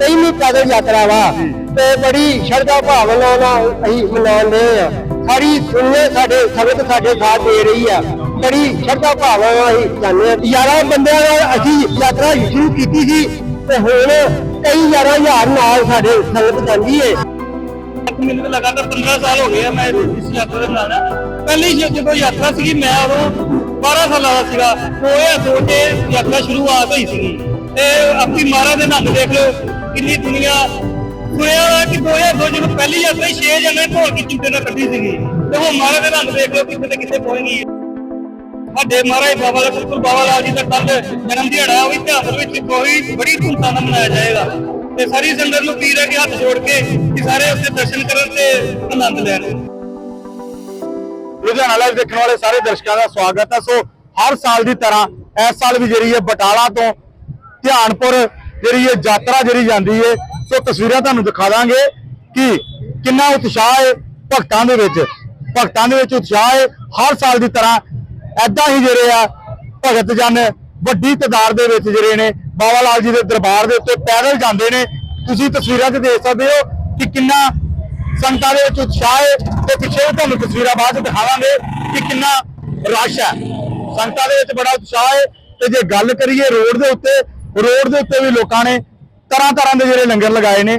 ਤੇਈਵੀਂ ਪੈਦਲ ਯਾਤਰਾ ਵਾ? ਤੇ ਬੜੀ ਸ਼ਰਧਾ ਭਾਵਨਾ ਨਾਲ ਅਸੀਂ ਮਨਾਉਂਦੇ ਆ। ਸਾਰੀ ਦੁਨੀਆ ਸਾਡੇ ਸੰਗਤ ਸਾਡੇ ਸਾਥ ਦੇ ਰਹੀ ਆ। ਬੜੀ ਸ਼ਰਧਾ ਭਾਵਨਾ ਨਾਲ ਅਸੀਂ ਜਾਂਦੇ ਆ। ਯਾਰਾਂ ਬੰਦਿਆਂ ਨਾਲ ਅਸੀਂ ਯਾਤਰਾ ਸ਼ੁਰੂ ਕੀਤੀ ਸੀ ਤੇ ਹੁਣ ਕਈ ਯਾਰਾਂ ਹਜ਼ਾਰ ਨਾਲ ਸਾਡੇ ਸੰਗਤ ਜਾਂਦੀ ਏ। ਮੈਨੂੰ ਤਾਂ ਲਗਾਤਾਰ 15 ਸਾਲ ਹੋ ਗਏ ਆ ਮੈਂ ਇਸ ਯਾਤਰਾ ਦੇ ਨਾਲ ਪਹਿਲੀ ਜ- ਜਦੋਂ ਯਾਤਰਾ ਸੀਗੀ ਮੈਂ ਉਦੋਂ 12 ਸਾਲਾਂ ਦਾ ਸੀਗਾ। ਹੋਇਆ ਤੇ ਯਾਤਰਾ ਸ਼ੁਰੂਆਤ ਹੋਈ ਸੀਗੀ। ਤੇ ਆਪਣੀ ਮਾਰਾ ਦੇ ਨੰਦ ਦੇਖ ਲਓ। ਕਿੰਨੀ ਦੁਨੀਆ ਸੁਣਿਆ ਹੋਇਆ ਕਿ 2002 ਜਦੋਂ ਪਹਿਲੀ ਯਾਤਰਾ 6 ਜਣੇ ਢੋਲ ਕੀ ਚਿੰਤੇ ਨਾਲ ਕੱਢੀ ਸੀਗੀ, ਤੇ ਉਹ ਮਾਰਾ ਦੇ ਨੰਦ ਦੇਖ ਲਓ ਕਿੱਥੇ ਤੇ ਕਿੱਥੇ ਪਹੁੰਚ ਹੈ। ਸਾਡੇ ਮਹਾਰਾਜ ਬਾਬਾ ਦਾ ਸਤਿਗੁਰ ਬਾਬਾ ਲਾਲ ਜੀ ਦਾ ਕੱਲ ਜਨਮ ਦਿਹਾੜਾ, ਉਹ ਇਤਿਹਾਸ ਵਿੱਚ ਕੋਈ ਬੜੀ ਧੂਮਧਾਮ ਨਾਲ ਮਨਾਇਆ ਜਾਏਗਾ। ਤੇ ਸਾਰੀ ਸੰਗਤ ਨੂੰ ਪੀਰ ਹੈ ਕਿ ਹੱਥ ਜੋੜ ਕੇ ਕਿ ਸਾਰੇ ਉੱਥੇ ਦਰਸ਼ਨ ਕਰਨ ਤੇ ਆਨੰਦ ਲੈਣ। ਲੁਧਿਆਣਾ ਲਾਈਵ ਦੇਖਣ ਵਾਲੇ ਸਾਰੇ ਦਰਸ਼ਕਾਂ ਦਾ ਸਵਾਗਤ ਹੈ। ਸੋ ਹਰ ਸਾਲ ਦੀ ਤਰ੍ਹਾਂ ਇਸ ਸਾਲ ਵੀ ਜਿਹੜੀ ਹੈ ਬਟਾਲਾ ਤੋਂ ਧਿਆਨਪੁਰ ਜਿਹੜੀ ਇਹ ਯਾਤਰਾ ਜਿਹੜੀ ਜਾਂਦੀ ਹੈ ਸੋ ਤਸਵੀਰਾਂ ਤੁਹਾਨੂੰ ਦਿਖਾ ਦਾਂਗੇ ਕਿ ਕਿੰਨਾ ਉਤਸ਼ਾਹ ਹੈ ਭਗਤਾਂ ਦੇ ਵਿੱਚ। ਭਗਤਾਂ ਦੇ ਵਿੱਚ ਉਤਸ਼ਾਹ ਹੈ ਹਰ ਸਾਲ ਦੀ ਤਰ੍ਹਾਂ ਐਦਾਂ ਹੀ ਜਿਹੜੇ ਆ ਭਗਤ ਜਨ ਵੱਡੀ ਤਾਦਾਦ ਦੇ ਵਿੱਚ ਜਿਹੜੇ ਨੇ, ਬਾਬਾ ਲਾਲ ਜੀ ਦੇ ਦਰਬਾਰ ਦੇ ਉੱਤੇ ਪੈਦਲ ਜਾਂਦੇ ਨੇ। ਤੁਸੀਂ ਤਸਵੀਰਾਂ 'ਚ ਦੇਖ ਸਕਦੇ ਹੋ ਕਿ ਕਿੰਨਾ ਸੰਗਤਾਂ ਦੇ ਵਿੱਚ ਉਤਸ਼ਾਹ ਹੈ ਤੇ ਪਿੱਛੇ ਵੀ ਤੁਹਾਨੂੰ ਤਸਵੀਰਾਂ ਬਾਅਦ 'ਚ ਦਿਖਾਵਾਂਗੇ ਕਿ ਕਿੰਨਾ ਰਸ਼ ਹੈ। ਸੰਗਤਾਂ ਦੇ ਵਿੱਚ ਬੜਾ ਉਤਸ਼ਾਹ ਹੈ ਤੇ ਜੇ ਗੱਲ ਕਰੀਏ ਰੋਡ ਦੇ ਉੱਤੇ ਰੋਡ ਦੇ ਉੱਤੇ ਵੀ ਲੋਕਾਂ ਨੇ ਤਰ੍ਹਾਂ ਤਰ੍ਹਾਂ ਦੇ ਜਿਹੜੇ ਲੰਗਰ ਲਗਾਏ ਨੇ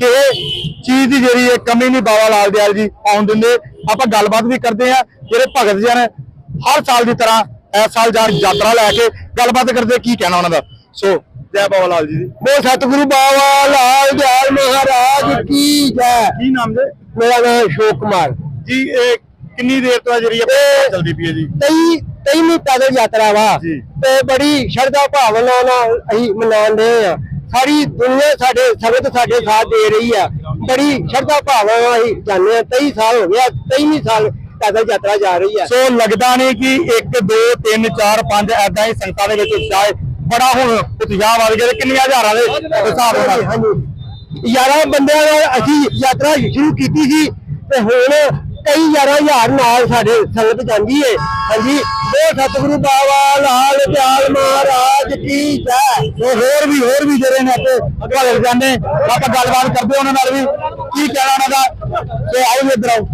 ਕਿ ਇਹ ਚੀਜ਼ ਦੀ ਜਿਹੜੀ ਹੈ ਕਮੀ ਨਹੀਂ ਬਾਬਾ ਲਾਲ ਦਿਆਲ ਜੀ ਆਉਣ ਦਿੰਦੇ। ਆਪਾਂ ਗੱਲਬਾਤ ਵੀ ਕਰਦੇ ਆ ਜਿਹੜੇ ਭਗਤ ਜਨ ਹਰ ਸਾਲ ਦੀ ਤਰ੍ਹਾਂ ਇਸ ਸਾਲ ਜਾਣ ਯਾਤਰਾ ਲੈ ਕੇ ਗੱਲਬਾਤ ਕਰਦੇ ਕੀ ਕਹਿਣਾ ਉਹਨਾਂ ਦਾ? ਸੋ ਜੈ ਬਾਬਾ ਲਾਲ ਜੀ ਦੀ। ਬੋ ਸਤਿਗੁਰੂ ਬਾਬਾ ਲਾਲ ਦਿਆਲ ਮਹਾਰਾਜ ਕੀ ਜੈ। ਕੀ ਨਾਮ ਦੇ ਮੇਰਾ ਨਾਮ ਅਸ਼ੋਕ ਕੁਮਾਰ। ਜੀ ਇਹ ਕਿੰਨੀ ਦੇਰ ਤੋਂ ਜਿਹੜੀ ਇਹ ਚੱਲਦੀ ਪਈ ਹੈ ਜੀ? ਤੇਈ ਤੇਈਵੀਂ ਪੈਦਲ ਯਾਤਰਾ ਵਾ। ਤੇ ਬੜੀ ਸ਼ਰਧਾ ਭਾਵਨਾ ਨਾਲ ਅਸੀਂ ਮਨਾਉਂਦੇ ਆ ਸਾਰੀ ਦੁਨੀਆ ਸਾਡੇ ਸੰਗਤ ਸਾਡੇ ਸਾਥ ਦੇ ਰਹੀ ਆ। ਬੜੀ ਸ਼ਰਧਾ ਭਾਵਨਾ ਨਾਲ ਅਸੀਂ ਜਾਂਦੇ ਆ 23 ਸਾਲ ਹੋ ਗਿਆ 23ਵੀਂ ਸਾਲ ਪੈਦਲ ਯਾਤਰਾ ਜਾ ਰਹੀ ਆ। ਸੋ ਲੱਗਦਾ ਨਹੀਂ ਕਿ 1 2 3 4 5 ਐਦਾਂ ਹੀ ਸੰਗਤਾਂ ਦੇ ਵਿੱਚ ਉਤਸ਼ਾਹ ਬੜਾ ਹੁਣ ਉਤਸ਼ਾਹ ਵੱਧ ਗਿਆ ਕਿੰਨੀਆਂ ਹਜ਼ਾਰਾਂ ਦੇ ਹਿਸਾਬ ਨਾਲ। ਯਾਰਾਂ ਬੰਦਿਆਂ ਨਾਲ ਅਸੀਂ ਯਾਤਰਾ ਸ਼ੁਰੂ ਕੀਤੀ ਸੀ ਤੇ ਹੁਣ ਕਈ ਯਾਰਾਂ ਹਜ਼ਾਰ ਨਾਲ ਸਾਡੇ ਸੰਗਤ ਜਾਂਦੀ ਏ। ਹਾਂਜੀ ਉਹ ਸਤਿਗੁਰੂ ਬਾਬਾ ਲਾਲ ਦਿਆਲ ਮਹਾਰਾਜ ਕੀ ਜੈ। ਸੋ ਹੋਰ ਵੀ ਹੋਰ ਵੀ ਜਿਹੜੇ ਨੇ ਤੇ ਭਗਤ ਜਾਨੇ ਆਪਾਂ ਗੱਲਬਾਤ ਕਰਦੇ ਉਹਨਾਂ ਨਾਲ ਵੀ। ਕੀ ਕਹਿਣਾ ਉਹਨਾਂ ਦਾ? ਸੋ ਆਓ ਇੱਧਰ ਆਓ।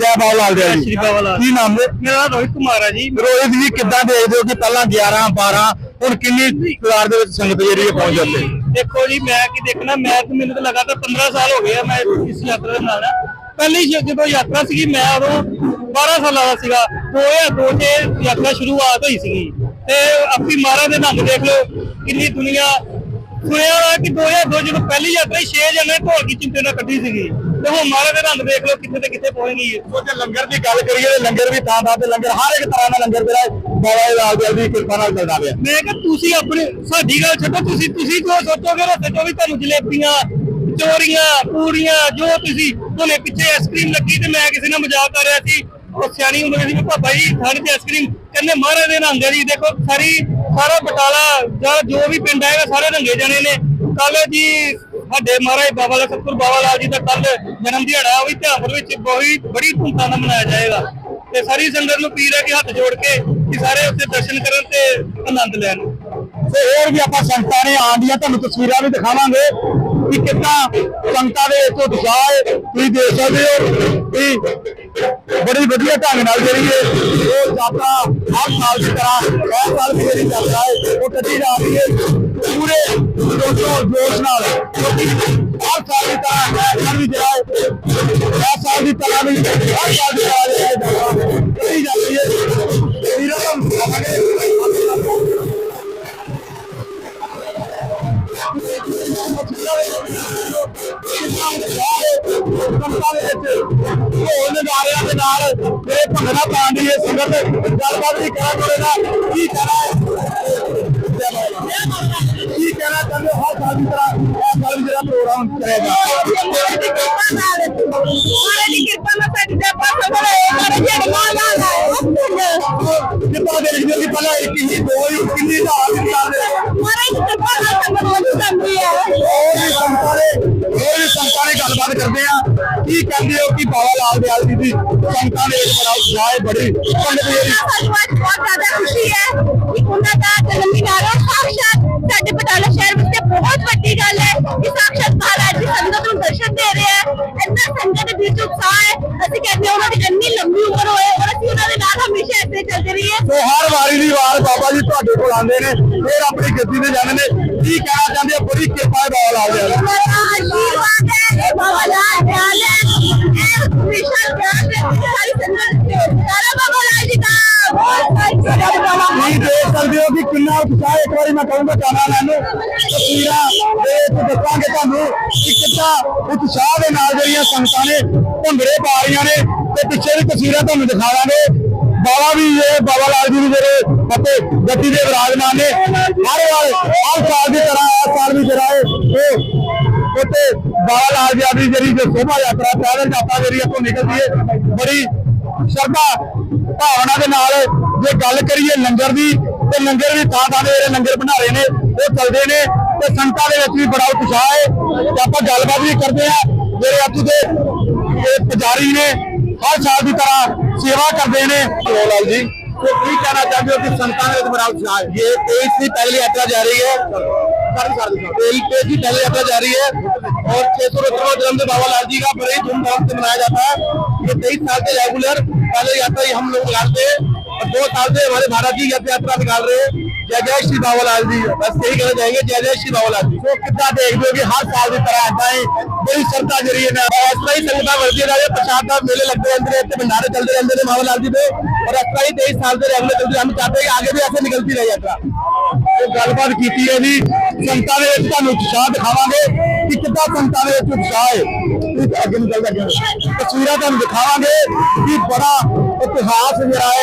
ਜੈ ਬਾਬਾ ਲਾਲ ਦੇ ਜੈ। ਕੀ ਨਾਮ ਦੇ ਮੇਰਾ ਨਾਮ ਰੋਹਿਤ ਕੁਮਾਰ ਹੈ ਜੀ। ਰੋਹਿਤ ਜੀ ਕਿੱਦਾਂ ਦੇਖਦੇ ਹੋ ਕਿ ਪਹਿਲਾਂ 11 12 ਹੁਣ ਕਿੰਨੀ ਤਾਦਾਦ ਦੇ ਵਿੱਚ ਸੰਗਤ ਜਿਹੜੀ ਹੈ ਪਹੁੰਚ ਜਾਂਦੀ ਦੇਖੋ ਜੀ ਮੈਂ ਕੀ ਦੇਖਣਾ ਮੈਂ ਤਾਂ ਮੈਨੂੰ ਤਾਂ ਲਗਾਤਾਰ 15 ਸਾਲ ਹੋ ਗਏ ਆ ਮੈਂ ਇਸ ਯਾਤਰਾ ਦੇ ਨਾਲ। ਪਹਿਲੀ ਜ- ਜਦੋਂ ਯਾਤਰਾ ਸੀਗੀ ਮੈਂ ਉਦੋਂ 12 ਸਾਲਾਂ ਦਾ ਸੀਗਾ। 2002 ਤੇ ਯਾਤਰਾ ਸ਼ੁਰੂਆਤ ਹੋਈ ਸੀਗੀ। ਤੇ ਆਪਣੀ ਮਾਰਾ ਦੇ ਨੰਦ ਦੇਖ ਲਓ ਕਿੰਨੀ ਦੁਨੀਆ ਸੁਣਿਆ ਵਾ ਕਿ 2002 ਜਦੋਂ ਪਹਿਲੀ ਯਾਤਰਾ 6 ਜਣੇ ਢੋਲ ਕੀ ਚਿੰਤੇ ਨਾਲ ਕੱਢੀ ਸੀਗੀ। ਤੇ ਹੁਣ ਮਾਰਾ ਦੇ ਨੰਦ ਦੇਖ ਲਓ ਕਿੱਥੇ ਤੇ ਕਿੱਥੇ ਪਹੁੰਚ ਗਈ ਹੈ ਉਹ ਜੇ ਲੰਗਰ ਦੀ ਗੱਲ ਕਰੀਏ ਤੇ ਲੰਗਰ ਵੀ ਥਾਂ ਥਾਂ ਤੇ ਲੰਗਰ ਹਰ ਇੱਕ ਤਰ੍ਹਾਂ ਦਾ ਲੰਗਰ ਜਿਹੜਾ ਹੈ ਬਾਬਾ ਜੀ ਲਾਲ ਦਿਆਲ ਦੀ ਕਿਰਪਾ ਨਾਲ ਚੱਲਦਾ ਪਿਆ। ਮੈਂ ਕਿਹਾ ਤੁਸੀਂ ਆਪਣੇ ਸਾਡੀ ਗੱਲ ਛੱਡੋ ਤੁਸੀਂ ਤੁਸੀਂ ਜੋ ਸੋਚੋਗੇ ਰਸਤੇ ਚੋਂ ਵੀ ਤੁਹਾਨੂੰ ਜਲੇਬੀਆਂ ਚੋਰੀਆਂ, ਪੂਰੀਆਂ, ਜੋ ਤੁਸੀਂ ਤੁਹਾਡੇ ਪਿੱਛੇ ਆਈਸਕ੍ਰੀਮ ਲੱਗੀ ਤੇ ਮੈਂ ਕਿਸੇ ਨਾਲ ਮਜ਼ਾਕ ਕਰ ਰਿਹਾ ਸੀ। ਉਹ ਸਿਆਣੀ ਉਮਰ ਸੀ ਮੈਂ ਜੀ ਠੰਡ ਤੇ ਆਈਸਕ੍ਰੀਮ ਕਹਿੰਦੇ ਮਹਾਰਾਜ ਦੇ ਨਾਂਦੇ ਜੀ ਦੇਖੋ, ਸਾਰੀ, ਸਾਰਾ ਬਟਾਲਾ ਜਾਂ ਜੋ ਵੀ ਪਿੰਡ ਹੈਗਾ ਸਾਰੇ ਰੰਗੇ ਜਣੇ ਨੇ। ਕੱਲ ਜੀ ਸਾਡੇ ਮਹਾਰਾਜ ਬਾਬਾ ਦਾ ਸਤਿਗੁਰ ਬਾਬਾ ਲਾਲ ਜੀ ਦਾ ਕੱਲ ਜਨਮ ਦਿਹਾੜਾ, ਉਹ ਵੀ ਇਤਿਹਾਸ ਵਿੱਚ ਬਹੁਤ ਬੜੀ ਧੂਮਧਾਮ ਨਾਲ ਮਨਾਇਆ ਜਾਏਗਾ। ਤੇ ਸਾਰੀ ਸੰਗਤ ਨੂੰ ਪੀਰ ਹੈ ਕਿ ਹੱਥ ਜੋੜ ਕੇ ਕਿ ਸਾਰੇ ਉੱਥੇ ਦਰਸ਼ਨ ਕਰਨ ਤੇ ਆਨੰਦ ਲੈਣ। ਤੇ ਹੋਰ ਵੀ ਆਪਾਂ ਸੰਗਤਾਂ ਨੇ ਆਉਣ ਦੀਆਂ, ਤੁਹਾਨੂੰ ਤਸਵੀਰਾਂ ਵੀ ਦਿਖਾਵਾਂਗੇ। ਕਿ ਕਿੰਨਾ ਸੰਗਤਾਂ ਦੇ ਵਿੱਚ ਉਤਸ਼ਾਹ ਹੈ, ਤੁਸੀਂ ਦੇਖ ਸਕਦੇ ਹੋ ਕਿ ਬੜੀ ਵਧੀਆ ਢੰਗ ਨਾਲ ਜਿਹੜੀ ਹੈ ਉਹ ਯਾਤਰਾ ਹਰ ਸਾਲ ਦੀ ਤਰ੍ਹਾਂ ਇਸ ਸਾਲ ਵੀ ਜਿਹੜੀ ਯਾਤਰਾ ਹੈ, ਉਹ ਕੱਢੀ ਜਾ ਰਹੀ ਹੈ। ਪੂਰੇ ਜੋਸ਼ੋ ਜੋਸ਼ ਨਾਲ ਹਰ ਸਾਲ ਦੀ ਤਰ੍ਹਾਂ ਇਸ ਸਾਲ ਵੀ ਜਿਹੜਾ ਹੈ ਸਾਲ ਦੀ ਤਰ੍ਹਾਂ ਵੀ ਹਰ ਸਾਲ ਦੀ ਤਰ੍ਹਾਂ ਜਿਹੜੀ ਹੈ ਯਾਤਰਾ ਕੱਢੀ ਜਾਂਦੀ ਹੈ। ਵੀਰਾਂ ਨੂੰ ਦਿਖਾਵਾਂਗੇ ਹੋਣ ਨਜ਼ਾਰਿਆਂ ਦੇ ਨਾਲ ਮੇਰੇ ਭੰਗੜਾ ਪਾਉਣ ਦੀ ਇਹ ਸੰਗਤ ਗੱਲਬਾਤ ਵੀ ਕਰਾਂ ਤੁਹਾਡੇ ਨਾਲ ਕੀ ਕਹਿਣਾ ਹੈ ਕੀ ਕਹਿਣਾ ਚਾਹੁੰਦੇ ਹੋ ਹਰ ਸਾਲ ਦੀ ਤਰ੍ਹਾਂ ਇਸ ਸਾਲ ਵੀ ਜਿਹੜਾ ਪ੍ਰੋਗਰਾਮ ਕਰੇਗਾ ਜਿੱਦਾਂ ਦੇ ਲਿਖਦੇ ਸੀ ਪਹਿਲਾਂ ਇੱਕ ਹੀ ਦੋ ਹੀ ਕਿੰਨੀ ਦਾ ਆਪ ਕਰਦੇ ਹੋਰ ਕੀ ਕਹਿੰਦੇ ਹੋ? ਕਿ ਬਾਬਾ ਲਾਲ ਦਿਆਲ ਜੀ ਦੀ ਸੰਤਾਂ ਦੇ ਵਿੱਚ ਬੜਾ ਉਤਸ਼ਾਹ ਹੈ ਬੜੀ ਪੰਡਤ ਜੀ ਸਾਡੇ ਬਟਾਲਾ ਸ਼ਹਿਰ ਵਿੱਚ ਬਹੁਤ ਵੱਡੀ ਗੱਲ ਹੈ ਕਿ ਸਾਖਸ਼ਾਤ ਮਹਾਰਾਜ ਜੀ ਸੰਗਤ ਨੂੰ ਦਰਸ਼ਨ ਦੇ ਰਹੇ ਹੈ। ਇੰਨਾ ਸੰਗਤ ਦੇ ਵਿੱਚ ਉਤਸ਼ਾਹ ਹੈ। ਅਸੀਂ ਕਹਿੰਦੇ ਹਾਂ ਉਹਨਾਂ ਦੀ ਇੰਨੀ ਲੰਬੀ ਉਮਰ ਹੋਏ ਔਰ ਅਸੀਂ ਉਹਨਾਂ ਦੇ ਨਾਲ ਹਮੇਸ਼ਾ ਇੱਥੇ ਚੱਲਦੇ ਰਹੀਏ। ਸੋ ਹਰ ਵਾਰੀ ਦੀ ਵਾਰ ਬਾਬਾ ਜੀ ਤੁਹਾਡੇ ਕੋਲ ਆਉਂਦੇ ਨੇ ਫਿਰ ਆਪਣੀ ਗੱਦੀ ਤੇ ਜਾਂਦੇ ਨੇ। ਕੀ ਕਹਿਣਾ ਚਾਹੁੰਦੇ ਆ ਬੜੀ ਕਿਰਪਾ ਹੈ ਬਾਬਾ ਲਾਲ ਜੀ ਕਿ ਇੱਕ ਵਾਰੀ ਮੈਂ ਕਹੂੰਗਾ ਕੈਮਰਾਮੈਨ ਨੂੰ। ਤਸਵੀਰਾਂ ਦੇ ਵਿੱਚ ਦੱਸਾਂਗੇ ਤੁਹਾਨੂੰ ਕਿ ਕਿੰਨਾ ਉਤਸ਼ਾਹ ਦੇ ਨਾਲ ਜਿਹੜੀਆਂ ਸੰਗਤਾਂ ਨੇ, ਭੰਗੜੇ ਪਾ ਰਹੀਆਂ ਨੇ ਤੇ ਪਿੱਛੇ ਦੀ ਤਸਵੀਰਾਂ ਤੁਹਾਨੂੰ ਦਿਖਾਵਾਂਗੇ ਬਾਬਾ ਵੀ ਇਹ ਬਾਬਾ ਲਾਲ ਜੀ ਵੀ ਜਿਹੜੇ ਅਤੇ ਗੱਡੀ ਦੇ ਵਿਰਾਜਮਾਨ ਨੇ। ਹਰ ਵਾਰ, ਹਰ ਸਾਲ ਦੀ ਤਰ੍ਹਾਂ ਇਸ ਸਾਲ ਵੀ ਜਿਹੜਾ ਹੈ ਇਹ ਉੱਥੇ ਬਾਬਾ ਲਾਲ ਜੀ ਦੀ ਜਿਹੜੀ ਜੋ ਸ਼ੋਭਾ ਯਾਤਰਾ, ਪੈਦਲ ਯਾਤਰਾ ਜਿਹੜੀ ਇੱਥੋਂ ਨਿਕਲਦੀ ਹੈ ਬੜੀ ਸ਼ਰਧਾ ਭਾਵਨਾ ਦੇ ਨਾਲ ਜੇ ਗੱਲ ਕਰੀਏ ਲੰਗਰ ਦੀ ਤੇ ਲੰਗਰ ਵੀ ਥਾਂ ਥਾਂ ਦੇ ਜਿਹੜੇ ਲੰਗਰ ਬਣਾ ਰਹੇ ਨੇ ਉਹ ਚੱਲਦੇ ਨੇ ਤੇ ਸੰਗਤਾਂ ਦੇ ਵਿੱਚ ਵੀ ਬੜਾ ਉਤਸ਼ਾਹ ਹੈ ਤੇ ਆਪਾਂ ਗੱਲਬਾਤ ਵੀ ਕਰਦੇ ਆ ਜਿਹੜੇ ਇੱਥੋਂ ਦੇ ਇਹ ਪੁਜਾਰੀ ਨੇ ਹਰ ਸਾਲ ਦੀ ਤਰ੍ਹਾਂ ਸੇਵਾ ਕਰਦੇ ਨੇ ਲਾਲ ਜੀ तो ਕੀ ਕਹਿਣਾ ਚਾਹੁੰਦੇ ਹੋ ਕਿ ਸੰਗਤਾਂ ਦੇ ਵਿੱਚ ਬੜਾ ਉਤਸ਼ਾਹ ਹੈ ये तेईस की पहली यात्रा जा रही है तेईस की पहली यात्रा जा रही है और छह सौ जन्म बाबा लाल जी का बड़े ही धूमधाम से मनाया जाता है ये तेईस साल से रेगुलर पहले यात्रा ही हम लोग निकालते हैं और दो साल से हमारे भारत की यात्रा यात्रा निकाल रहे हैं जय जय श्री बाबा लाल जी बस यही कहना चाहेंगे जय जय श्री बाबा लाल जी तो कितना देखते हो कि हर साल की तरह आता है बड़ी श्रद्धा जरी है इस तरह ही संगत बढ़ती जा रही है प्रसाद का मेले लगते रहते हैं इतने भंडारे चलते रहते हैं बाबा लाल जी पे और इस तरह ही तेईस साल से रेगुलर चलते हम चाहते हैं कि आगे भी ऐसे निकलती रहे यात्रा ਤੇ ਗੱਲਬਾਤ ਕੀਤੀ ਹੈ ਜੀ। ਸੰਗਤਾਂ ਦੇ ਵਿੱਚ ਤੁਹਾਨੂੰ ਉਤਸ਼ਾਹ ਦਿਖਾਵਾਂਗੇ ਕਿ ਕਿੱਦਾਂ ਸੰਗਤਾਂ ਦੇ ਵਿੱਚ ਉਤਸ਼ਾਹ ਹੈ। ਇਹ ਅੱਗੇ ਨਿਕਲ ਅੱਗੇ ਤਸਵੀਰਾਂ ਤੁਹਾਨੂੰ ਦਿਖਾਵਾਂਗੇ ਕਿ ਬੜਾ ਇਤਿਹਾਸ ਜਿਹੜਾ ਹੈ,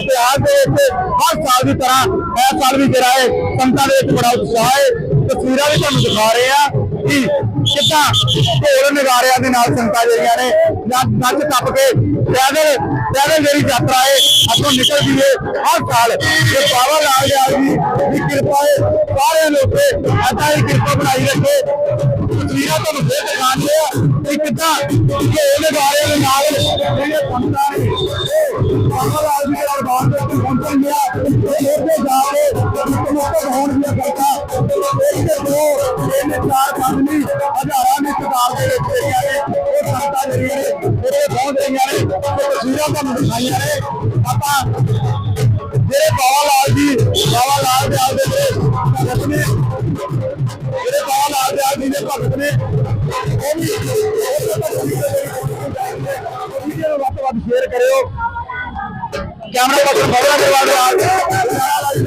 ਇਤਿਹਾਸ ਦੇ ਵਿੱਚ ਹਰ ਸਾਲ ਦੀ ਤਰ੍ਹਾਂ ਇਸ ਸਾਲ ਵੀ ਜਿਹੜਾ ਹੈ ਸੰਗਤਾਂ ਦੇ ਵਿੱਚ ਬੜਾ ਉਤਸ਼ਾਹ ਹੈ। ਤਸਵੀਰਾਂ ਵੀ ਤੁਹਾਨੂੰ ਦਿਖਾ ਰਹੇ ਆ ਕਿ ਕਿੱਦਾਂ ਢੋਲ ਨਗਾਰਿਆਂ ਦੇ ਨਾਲ ਸੰਗਤਾਂ ਜਿਹੜੀਆਂ ਨੇ ਨੱਚ ਨੱਚ ਟੱਪ ਕੇ ਪੈਦਲ ਪੈਦਲ ਜਿਹੜੀ ਯਾਤਰਾ ਹੈ। ਅੱਗੋਂ ਨਿਕਲਦੀ ਹੈ ਹਰ ਸਾਲ। ਇਹ ਬਾਬਾ ਲਾਲ ਜੀ ਦੀ ਕਿਰਪਾ ਹੈ ਸਾਰਿਆਂ ਦੇ ਉੱਤੇ ਏਦਾਂ ਹੀ ਕਿਰਪਾ ਬਣਾਈ ਰੱਖੇ। ਤਸਵੀਰਾਂ ਤੁਹਾਨੂੰ ਫੇਰ ਦਿਖਾਉਂਦੇ ਆ। ਕਿ ਕਿੱਦਾਂ ਢੋਲ ਨਗਾਰਿਆਂ ਦੇ ਨਾਲ ਜਿਹੜੇ ਸੰਗਤਾਂ ਨੇ ਬਾਬਾ ਲਾਲ ਜੀ ਦੇ ਦਰਬਾਰ ਦੇ ਉੱਤੇ ਪਹੁੰਚਣਗੀਆਂ ਤੇ ਜਾ ਕੇ ਮੁਕਤ ਹੋਣ ਦੀਆਂ ਕਰਦਾ ਇੱਕ ਦੋ ਤਿੰਨ ਚਾਰ ਪੰਜ ਨਹੀਂ ਹਜ਼ਾਰਾਂ ਦੀ ਤਾਦਾਦ ਦੇ ਵਿੱਚ ਜਿਹੜੀਆਂ ਨੇ ਉਹ ਸੰਗਤਾਂ ਜਿਹੜੀਆਂ ਨੇ ਉਹ ਪਹੁੰਚ ਰਹੀਆਂ ਨੇ ਤੇ ਤਸਵੀਰਾਂ ਤੁਹਾਨੂੰ ਦਿਖਾਈਆਂ ਨੇ ਆਪਾਂ ਜਿਹੜੇ ਬਾਵਾ ਲਾਲ ਜੀ ਬਾਵਾ ਲਾਲ ਦਿਆਲ ਦੇ ਜਿਹੜੇ ਭਗਤ ਨੇ ਜਿਹੜੇ ਬਾਵਾ ਲਾਲ ਦਿਆਲ ਜੀ ਦੇ ਭਗਤ ਨੇ ਉਹ ਵੀ ਵੀਡੀਓ ਨੂੰ ਵੱਧ ਤੋਂ ਵੱਧ ਸ਼ੇਅਰ ਕਰਿਓ ਕੈਮਰਾ ਪਰਸਨ ਬੜਾ ਕਰਵਾ ਦਿਓ